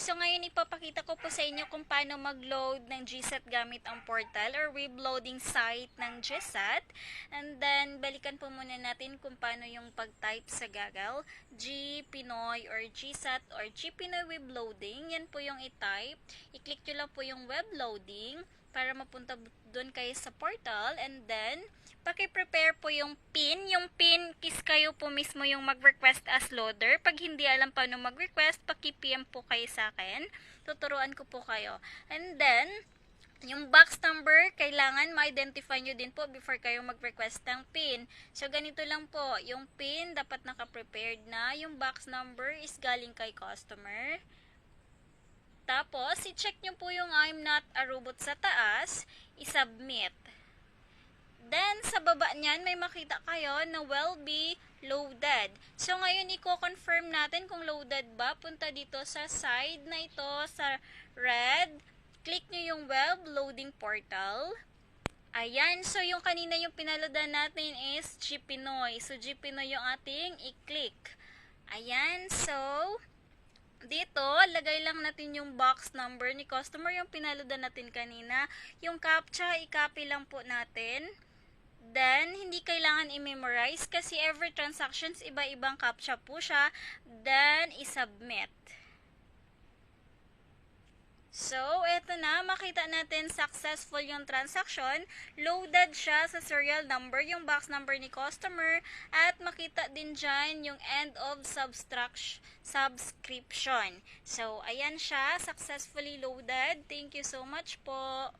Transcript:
So ngayon ipapakita ko po sa inyo kung paano mag-load ng GSAT gamit ang portal or web loading site ng GSAT. And then balikan po muna natin kung paano yung pag-type sa Google. G Pinoy or GSAT or G Pinoy web loading. Yan po yung i-type. I-click nyo lang po yung web loading para mapunta doon kayo sa portal and then paki-prepare po yung pin. Yung pin is kayo po mismo yung mag-request as loader. Pag hindi alam paano mag-request, paki-PM po kayo sa akin. Tuturuan ko po kayo. And then, yung box number, kailangan ma-identify nyo din po before kayo mag-request ng PIN. So, ganito lang po. Yung PIN, dapat naka-prepared na. Yung box number is galing kay customer. Tapos, i-check nyo po yung I'm not a robot sa taas. I-submit. Then, sa baba niyan, may makita kayo na will be loaded. So, ngayon, i-confirm natin kung loaded ba. Punta dito sa side na ito, sa red. Click nyo yung web loading portal. Ayan, so yung kanina yung pinaloadan natin is Gpinoy. So, Gpinoy yung ating i-click. Ayan, so, dito, lagay lang natin yung box number ni customer, yung pinaloadan natin kanina. Yung captcha, i-copy lang po natin. Then, hindi kailangan i-memorize kasi every transactions, iba-ibang captcha po siya. Then, i-submit. So, eto na, makita natin successful yung transaction. Loaded siya sa serial number, yung box number ni customer. At makita din dyan yung end of subscription. So, ayan siya, successfully loaded. Thank you so much po.